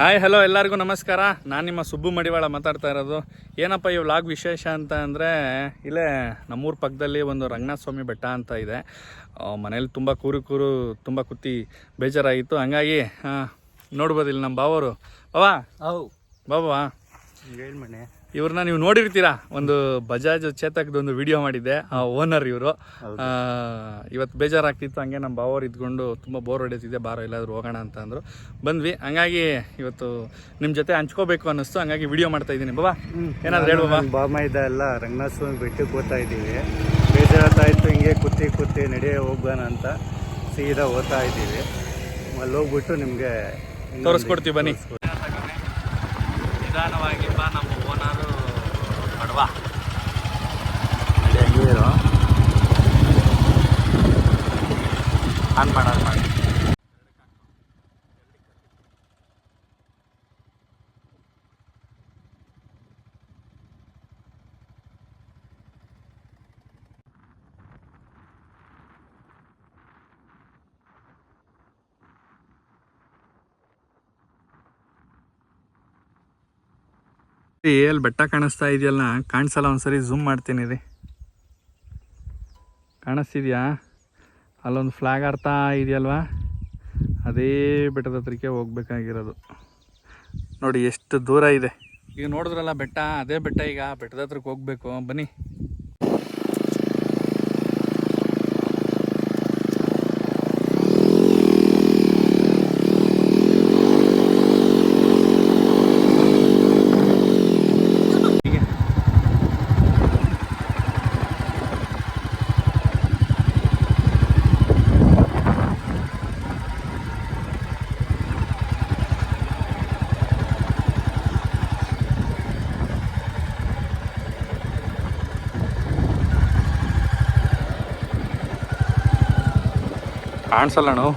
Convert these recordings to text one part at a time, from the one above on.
Hi hello ಎಲ್ಲರಿಗೂ ನಮಸ್ಕಾರ. ನಾನು ನಿಮ್ಮ ಸುಬ್ಬು ಮಡಿವಾಳ ಮಾತಾಡ್ತಾ ಇರೋದು. ಏನಪ್ಪ ಈ ವ್ಲಾಗ್ ವಿಶೇಷ ಅಂತ ಅಂದರೆ ಇಲ್ಲೇ ನಮ್ಮೂರ ಪಕ್ಕದಲ್ಲಿ ಒಂದು ರಂಗನಾಥ ಸ್ವಾಮಿ ಬೆಟ್ಟ ಅಂತ ಇದೆ. ಮನೇಲಿ ತುಂಬ ಕೂರು ಕೂರು ತುಂಬ ಕುತ್ತಿ ಬೇಜಾರಾಗಿತ್ತು. ಹಂಗಾಗಿ ನೋಡ್ಬೋದಿಲ್ಲ ನೋಡ್ಬೋದು ಇಲ್ಲಿ ನಮ್ಮ ಬಾವರು. ಬಾವಾ. ಹೌ. ಬಾಬಾ ಏನು ಮನೆ ಇವ್ರನ್ನ ನೀವು ನೋಡಿರ್ತೀರಾ? ಒಂದು ಬಜಾಜ್ ಚೇತಕ್ದು ಒಂದು ವಿಡಿಯೋ ಮಾಡಿದ್ದೆ ಆ ಓನರ್ ಇವರು. ಇವತ್ತು ಬೇಜಾರಾಗ್ತಿತ್ತು ಹಂಗೆ ನಮ್ಮ ಬಾವರು ಇದ್ಕೊಂಡು ತುಂಬ ಬೋರ್ ಹೊಡೆಯುತ್ತಿದ್ದೆ ಬಾರೋ ಎಲ್ಲಾದರೂ ಹೋಗೋಣ ಅಂತ ಅಂದರು. ಬಂದ್ವಿ. ಹಂಗಾಗಿ ಇವತ್ತು ನಿಮ್ಮ ಜೊತೆ ಹಂಚ್ಕೋಬೇಕು ಅನ್ನಿಸ್ತು. ಹಂಗಾಗಿ ವಿಡಿಯೋ ಮಾಡ್ತಾ ಇದ್ದೀನಿ. ಬಾಬಾ ಏನಾದ್ರು ಹೇಳು ಬಾಬಾ ಬಾಮ ಇದ್ದ ಎಲ್ಲ ರಂಗನಾಥ ಸ್ವಾಮಿ ಬೆಟ್ಟಕ್ಕೆ ಹೋಗ್ತಾ ಇದ್ದೀವಿ. ಬೇಜಾರಾಗ್ತಾ ಇತ್ತು ಹಿಂಗೆ ಕುತ್ತಿ ಕುತ್ತಿ ನಡೆಯ ಹೋಗೋಣ ಅಂತ ಸೀದಾ ಓದ್ತಾ ಇದ್ದೀವಿ. ಅಲ್ಲಿ ಹೋಗ್ಬಿಟ್ಟು ನಿಮಗೆ ತೋರಿಸ್ಕೊಡ್ತೀವಿ ಬನ್ನಿ. ಆನ್ ಎಲ್ಲಿ ಬೆಟ್ಟ ಕಾಣಿಸ್ತಾ ಇದೆಯಲ್ಲ ಕಾಣಿಸಲ್ಲ ಒಂದ್ಸರಿ ಝೂಮ್ ಮಾಡ್ತೀನಿ ರೀ. ಕಾಣಿಸ್ತಿದ್ಯಾ? ಅಲ್ಲೊಂದು ಫ್ಲಾಗ್ ಆಡ್ತಾ ಇದೆಯಲ್ವಾ? ಅದೇ ಬೆಟ್ಟದ ಹತ್ರಕ್ಕೆ ಹೋಗ್ಬೇಕಾಗಿರೋದು. ನೋಡಿ ಎಷ್ಟು ದೂರ ಇದೆ. ಈಗ ನೋಡಿದ್ರಲ್ಲ ಬೆಟ್ಟ, ಅದೇ ಬೆಟ್ಟ ಈಗ. ಬೆಟ್ಟದ ಹತ್ರಕ್ಕೆ ಹೋಗ್ಬೇಕು. ಬನ್ನಿ ಹೀಗೆ ಕಾಣಿಸಲ್ಲ ನಾವು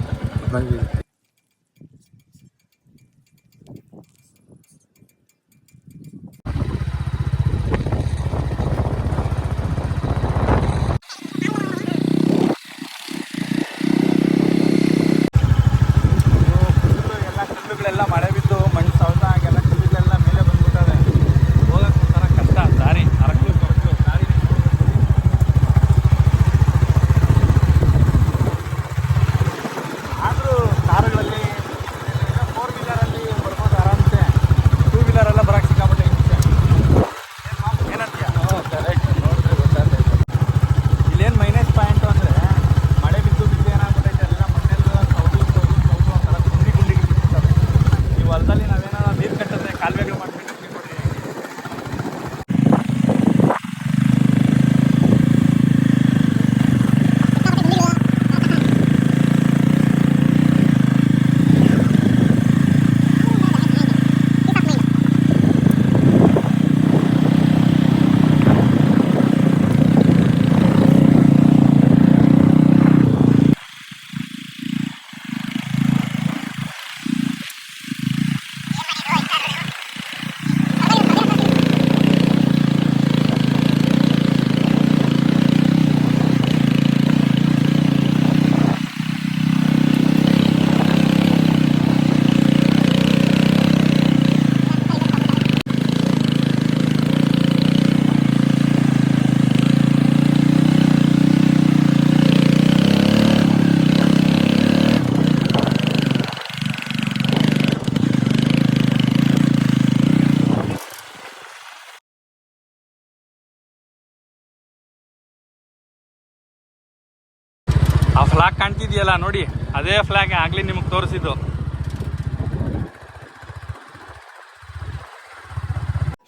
ಫ್ಲಾಗ್ ಕಾಣ್ತಿದ್ಯಲ್ಲ ನೋಡಿ. ಅದೇ ಫ್ಲಾಗ್ ಆಗ್ಲಿ ನಿಮಗೆ ತೋರಿಸಿದ್ದು.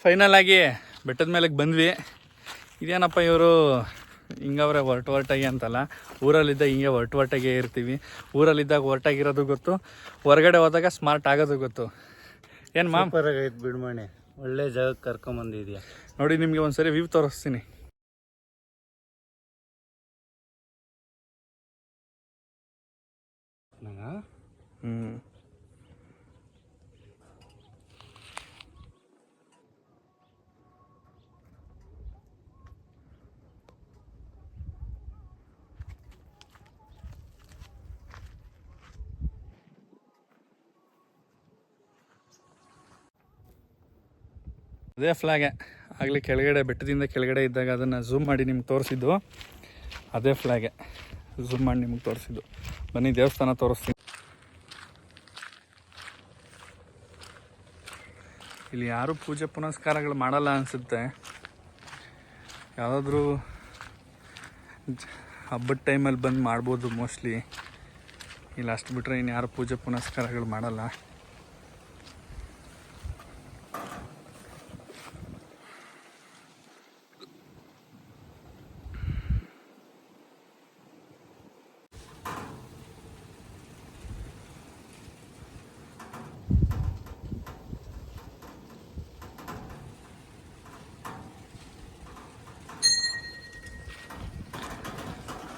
ಫೈನಲ್ ಆಗಿ ಬೆಟ್ಟದ ಮೇಲೆ ಬಂದ್ವಿ. ಇದೇನಪ್ಪ ಇವರು? ಹಿಂಗವ್ರೆ ಹೊರಟು ಹೊರಟಾಗಿ ಅಂತಲ್ಲ. ಊರಲ್ಲಿದ್ದ ಹಿಂಗೆ ಹೊರಟು ಹೊರಟಾಗೆ ಇರ್ತೀವಿ. ಊರಲ್ಲಿದ್ದಾಗ ಹೊರಟಾಗಿರೋದು ಗೊತ್ತು. ಹೊರಗಡೆ ಹೋದಾಗ ಸ್ಮಾರ್ಟ್ ಆಗೋದು ಗೊತ್ತು. ಏನು ಮಾಮ್? ಬಿಡ್ಮಣೆ. ಒಳ್ಳೆ ಜಾಗಕ್ಕೆ ಕರ್ಕೊಂಬಂದಿದ್ಯಾ? ನೋಡಿ ನಿಮಗೆ ಒಂದ್ಸರಿ ವ್ಯೂ ತೋರಿಸ್ತೀನಿ. ಹ್ಞೂ ಅದೇ ಫ್ಲಾಗೆ ಆಗಲಿ ಕೆಳಗಡೆ, ಬೆಟ್ಟದಿಂದ ಕೆಳಗಡೆ ಇದ್ದಾಗ ಅದನ್ನು ಝೂಮ್ ಮಾಡಿ ನಿಮ್ಗೆ ತೋರಿಸಿದ್ದು. ಅದೇ ಫ್ಲಾಗೆ ಝೂಮ್ ಮಾಡಿ ನಿಮ್ಗೆ ತೋರಿಸಿದ್ದು. ಬನ್ನಿ ದೇವಸ್ಥಾನ ತೋರಿಸ್ತೀನಿ. ಇಲ್ಲಿ ಯಾರೂ ಪೂಜೆ ಪುನಸ್ಕಾರಗಳು ಮಾಡಲ್ಲ ಅನಿಸುತ್ತೆ. ಯಾವುದಾದ್ರೂ ಹಬ್ಬದ ಟೈಮಲ್ಲಿ ಬಂದು ಮಾಡ್ಬೋದು ಮೋಸ್ಟ್ಲಿ ಇಲ್ಲಿ, ಅಷ್ಟು ಬಿಟ್ಟರೆ ಇನ್ನು ಯಾರು ಪೂಜೆ ಪುನಸ್ಕಾರಗಳು ಮಾಡಲ್ಲ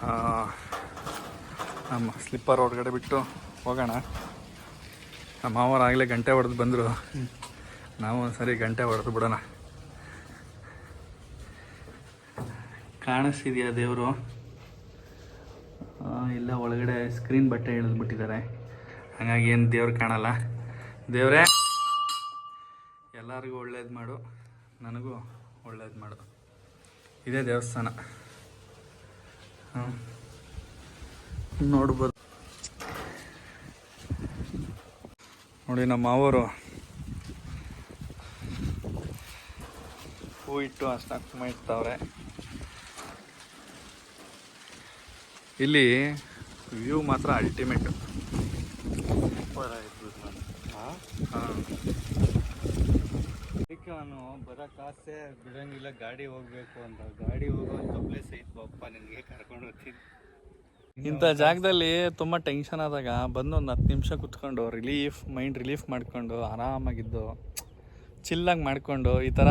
ಆ, ನಮ್ಮ ಸ್ಲಿಪ್ಪರ್ ಹೊರಗಡೆ ಬಿಟ್ಟು ಹೋಗೋಣ. ನಮ್ಮ ಮಾವರು ಆಗಲೇ ಗಂಟೆ ಹೊಡೆದು ಬಂದರು. ನಾವು ಒಂದ್ಸರಿ ಗಂಟೆ ಹೊಡೆದು ಬಿಡೋಣ. ಕಾಣಿಸ್ತಿದೆಯಾ ದೇವರು? ಇಲ್ಲ ಒಳಗಡೆ ಸ್ಕ್ರೀನ್ ಬಟ್ಟೆ ಇಳಿದ್ಬಿಟ್ಟಿದ್ದಾರೆ ಹಾಗಾಗಿ ಏನು ದೇವ್ರು ಕಾಣಲ್ಲ. ದೇವರೇ, ಎಲ್ಲರಿಗೂ ಒಳ್ಳೇದು ಮಾಡು. ನನಗೂ ಒಳ್ಳೇದು ಮಾಡು. ಇದೇ ದೇವಸ್ಥಾನ. ಹಾಂ ನೋಡ್ಬೋದು. ನೋಡಿ ನಮ್ಮ ಮಾವರು. ಹೂ ಇಟ್ಟು ಅರ್ಶಿನ ಕುಂಕುಮ ಇಡ್ತಾವ್ರೆ ಇಲ್ಲಿ ವ್ಯೂ ಮಾತ್ರ ಅಲ್ಟಿಮೇಟ್ ನಾನು ಬರೋ ಆಸೆ ಬಿಡಂಗಿಲ್ಲ, ಗಾಡಿ ಹೋಗ್ಬೇಕು ಅಂತ. ಗಾಡಿ ಹೋಗುವಂಥ ಪ್ಲೇಸ್ ಐತ್ ಬಪ್ಪ, ನಿನಗೆ ಕರ್ಕೊಂಡು ಹೋಗ್ತೀನಿ. ಇಂಥ ಜಾಗದಲ್ಲಿ ತುಂಬ ಟೆನ್ಷನ್ ಆದಾಗ ಬಂದು ಒಂದು ಹತ್ತು ನಿಮಿಷ ಕುತ್ಕೊಂಡು ರಿಲೀಫ್ ಮೈಂಡ್ ರಿಲೀಫ್ ಮಾಡ್ಕೊಂಡು ಆರಾಮಾಗಿದ್ದು ಚಿಲ್ಲಾಗಿ ಮಾಡಿಕೊಂಡು ಈ ಥರ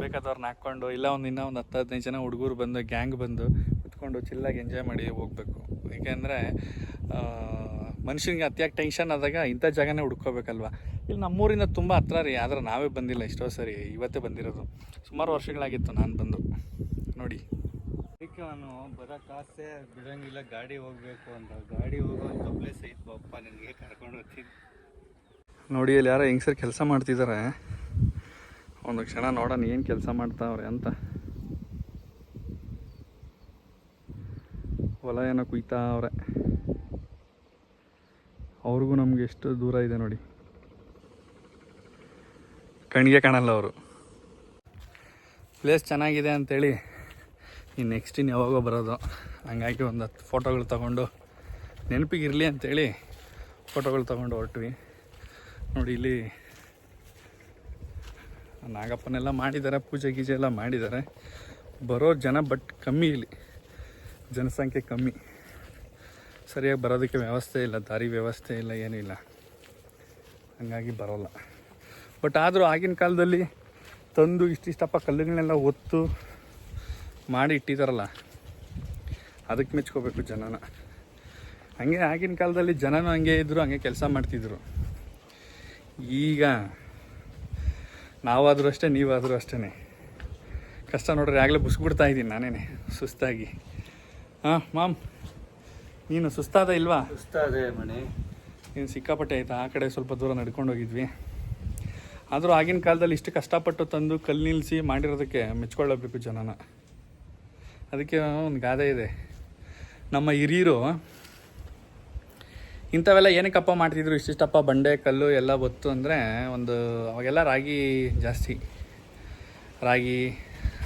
ಬೇಕಾದವ್ರನ್ನ ಹಾಕ್ಕೊಂಡು ಇಲ್ಲ ಒಂದು ಇನ್ನೂ ಒಂದು ಹತ್ತು ಹದಿನೈದು ಜನ ಹುಡುಗರು ಬಂದು ಗ್ಯಾಂಗ್ ಬಂದು ಕುತ್ಕೊಂಡು ಚಿಲ್ಲಾಗಿ ಎಂಜಾಯ್ ಮಾಡಿ ಹೋಗ್ಬೇಕು. ಏಕೆಂದರೆ ಮನುಷ್ಯನಿಗೆ ಅತಿಯಾಗಿ ಟೆನ್ಷನ್ ಆದಾಗ ಇಂಥ ಜಾಗನೇ ಹುಡ್ಕೋಬೇಕಲ್ವ? ಇಲ್ಲಿ ನಮ್ಮೂರಿಂದ ತುಂಬ ಹತ್ರ ರೀ ಆದರೆ ನಾವೇ ಬಂದಿಲ್ಲ ಎಷ್ಟೋ ಸರಿ ಇವತ್ತೇ ಬಂದಿರೋದು. ಸುಮಾರು ವರ್ಷಗಳಾಗಿತ್ತು ನಾನು ಬಂದು. ನೋಡಿ. ಅದಕ್ಕೆ ನಾನು ಬರೋಕೆ ಆಸೆ ಬಿಡಂಗಿಲ್ಲ, ಗಾಡಿ ಹೋಗ್ಬೇಕು ಅಂತ. ಗಾಡಿ ಹೋಗುವಂಥ ಪ್ಲೇಸ್ ಐತಪ್ಪ ಬಪ್ಪ, ನಿನಗೆ ಕರ್ಕೊಂಡು ಹೋಗ್ತೀನಿ. ನೋಡಿ, ಇಲ್ಲಿ ಯಾರೋ ಹೆಂಗಸರು ಕೆಲಸ ಮಾಡ್ತಿದ್ದಾರೆ ಒಂದು ಕ್ಷಣ ನೋಡೋಣ ಏನು ಕೆಲಸ ಮಾಡ್ತಾವ್ರೆ ಅಂತ. ಹೊಲ ಏನೋ ಕುಯ್ತಾವ್ರೆ. ಅವ್ರಿಗೂ ನಮ್ಗೆ ಎಷ್ಟು ದೂರ ಇದೆ ನೋಡಿ. ಕಣ್ಗೆ ಕಾಣಲ್ಲ ಅವರು. ಪ್ಲೇಸ್ ಚೆನ್ನಾಗಿದೆ ಅಂತೇಳಿ ಈ ನೆಕ್ಸ್ಟ್ ಇನ್ನು ಯಾವಾಗೋ ಬರೋದು. ಹಂಗಾಗಿ ಒಂದು ಹತ್ತು ಫೋಟೋಗಳು ತೊಗೊಂಡು ನೆನಪಿಗಿರಲಿ ಅಂಥೇಳಿ ಫೋಟೋಗಳು ತೊಗೊಂಡು ಹೊರಟ್ವಿ. ನೋಡಿ ಇಲ್ಲಿ ನಾಗಪ್ಪನೆಲ್ಲ ಮಾಡಿದ್ದಾರೆ, ಪೂಜೆ ಗೀಜೆ ಎಲ್ಲ ಮಾಡಿದ್ದಾರೆ. ಬರೋ ಜನ ಬಟ್ ಕಮ್ಮಿ ಇಲ್ಲಿ. ಜನಸಂಖ್ಯೆ ಕಮ್ಮಿ. ಸರಿಯಾಗಿ ಬರೋದಕ್ಕೆ ವ್ಯವಸ್ಥೆ ಇಲ್ಲ, ದಾರಿ ವ್ಯವಸ್ಥೆ ಇಲ್ಲ, ಏನೂ ಇಲ್ಲ. ಹಂಗಾಗಿ ಬರೋಲ್ಲ. ಬಟ್ ಆದರೂ ಆಗಿನ ಕಾಲದಲ್ಲಿ ತಂದು ಇಷ್ಟಿಷ್ಟಪ್ಪ ಕಲ್ಲುಗಳನ್ನೆಲ್ಲ ಒತ್ತು ಮಾಡಿ ಇಟ್ಟಿದಾರಲ್ಲ ಅದಕ್ಕೆ ಮೆಚ್ಕೋಬೇಕು ಜನನ. ಹಂಗೆ ಆಗಿನ ಕಾಲದಲ್ಲಿ ಜನನೂ ಹಂಗೆ ಇದ್ದರು ಹಂಗೆ ಕೆಲಸ ಮಾಡ್ತಿದ್ರು. ಈಗ ನಾವಾದರೂ ಅಷ್ಟೇ ನೀವಾದರೂ ಅಷ್ಟೇ ಕಷ್ಟ ನೋಡ್ರಿ ಆಗಲೇ ಬುಸ್ಬಿಡ್ತಾ ಇದ್ದೀನಿ ನಾನೇನೆ ಸುಸ್ತಾಗಿ. ಹಾಂ ಮಾಮ್ ನೀನು ಸುಸ್ತಾದ ಇಲ್ವಾ? ಸುಸ್ತಾದೆ ಮನೆ ನೀನು ಸಿಕ್ಕಾಪಟ್ಟೆ ಆಯ್ತಾ? ಆ ಕಡೆ ಸ್ವಲ್ಪ ದೂರ ನಡ್ಕೊಂಡು ಹೋಗಿದ್ವಿ. ಆದರೂ ಆಗಿನ ಕಾಲದಲ್ಲಿ ಇಷ್ಟು ಕಷ್ಟಪಟ್ಟು ತಂದು ಕಲ್ಲು ನಿಲ್ಲಿಸಿ ಮಾಡಿರೋದಕ್ಕೆ ಮೆಚ್ಕೊಳ್ಳಬೇಕು ಜನನ. ಅದಕ್ಕೆ ಒಂದು ಗಾದೆ ಇದೆ. ನಮ್ಮ ಹಿರಿಯರು, ಇಂಥವೆಲ್ಲ ಏನಕ್ಕಪ್ಪ ಮಾಡ್ತಿದ್ರು? ಇಷ್ಟಿಷ್ಟಪ್ಪ ಬಂಡೆ, ಕಲ್ಲು ಎಲ್ಲ ಬತ್ತು ಅಂದರೆ ಒಂದು ಅವಾಗೆಲ್ಲ ರಾಗಿ ಜಾಸ್ತಿ. ರಾಗಿ,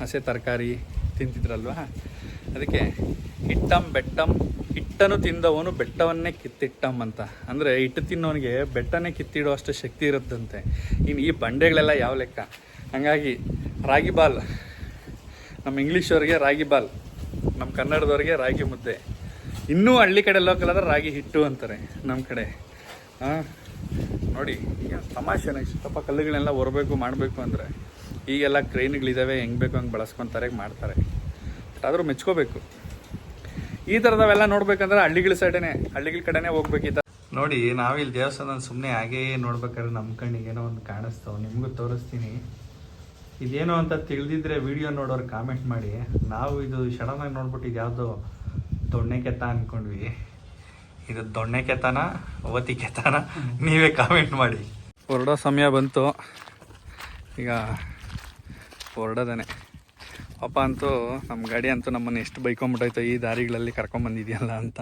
ಹಸೆ ತರಕಾರಿ ತಿಂತಿದ್ರಲ್ವ? ಅದಕ್ಕೆ ಹಿಟ್ಟಂ ಬೆಟ್ಟಂ, ಹಿಟ್ಟನು ತಿಂದವನು ಬೆಟ್ಟವನ್ನೇ ಕಿತ್ತಿಟ್ಟಂ ಅಂತ. ಅಂದರೆ ಹಿಟ್ಟು ತಿನ್ನೋನಿಗೆ ಬೆಟ್ಟನೇ ಕಿತ್ತಿಡೋ ಅಷ್ಟು ಶಕ್ತಿ ಇರುತ್ತಂತೆ. ಇನ್ನು ಈ ಬಂಡೆಗಳೆಲ್ಲ ಯಾವ ಲೆಕ್ಕ? ಹಾಗಾಗಿ ರಾಗಿ ಬಾಲ್ ನಮ್ಮ ಇಂಗ್ಲೀಷವ್ರಿಗೆ ರಾಗಿ ಬಾಲ್, ನಮ್ಮ ಕನ್ನಡದವ್ರಿಗೆ ರಾಗಿ ಮುದ್ದೆ. ಇನ್ನೂ ಹಳ್ಳಿ ಕಡೆ ಲೋಕಲ್ ಆದ್ರೆ ರಾಗಿ ಹಿಟ್ಟು ಅಂತಾರೆ ನಮ್ಮ ಕಡೆ. ಹಾಂ ನೋಡಿ, ಈಗ ತಮಾಷೆನ ಇಷ್ಟಪ್ಪ ಕಲ್ಲುಗಳನ್ನೆಲ್ಲ ಹೊರಬೇಕು ಮಾಡಬೇಕು ಅಂದರೆ ಈಗೆಲ್ಲ ಕ್ರೈನ್ಗಳಿದ್ದಾವೆ ಹೆಂಗೆ ಬೇಕು ಹಂಗೆ ಬಳಸ್ಕೊತಾರೆ, ಮಾಡ್ತಾರೆ. ಬಟ್ ಆದರೂ ಮೆಚ್ಕೋಬೇಕು. ಈ ಥರದವೆಲ್ಲ ನೋಡ್ಬೇಕಂದ್ರೆ ಹಳ್ಳಿಗಳ ಸೈಡೇ ಹಳ್ಳಿಗಳ ಕಡೆನೇ ಹೋಗ್ಬೇಕಿತ್ತು ನೋಡಿ, ನಾವಿಲ್ಲಿ ದೇವಸ್ಥಾನ ಸುಮ್ಮನೆ ಹಾಗೇ ನೋಡ್ಬೇಕಾದ್ರೆ ನಮ್ಮ ಕಣ್ಣಿಗೆ ಏನೋ ಒಂದು ಕಾಣಿಸ್ತಾವೆ. ನಿಮಗೂ ತೋರಿಸ್ತೀನಿ. ಇದೇನು ಅಂತ ತಿಳಿದಿದ್ರೆ ವಿಡಿಯೋ ನೋಡೋರು ಕಾಮೆಂಟ್ ಮಾಡಿ. ನಾವು ಇದು ಸಡನ್ನಾಗಿ ನೋಡ್ಬಿಟ್ಟು ಇದು ಯಾವುದೋ ದೊಣ್ಣೆ ಕೆತ್ತ ಅಂದ್ಕೊಂಡ್ವಿ ಇದು ದೊಣ್ಣೆ ಕೆತ್ತನ ಅವತಿ ಕೆತ್ತನ, ನೀವೇ ಕಾಮೆಂಟ್ ಮಾಡಿ. ಹೊರಡೋ ಸಮಯ ಬಂತು. ಈಗ ಹೊರಡೋದೇನೆ. ಪಾಪ ಅಂತೂ ನಮ್ಮ ಗಾಡಿ ಅಂತೂ ನಮ್ಮನ್ನು ಎಷ್ಟು ಬೈಕೊಂಬಿಟ್ಟೈತೋ ಈ ದಾರಿಗಳಲ್ಲಿ ಕರ್ಕೊಂಬಂದಿದೆಯಲ್ಲ ಅಂತ.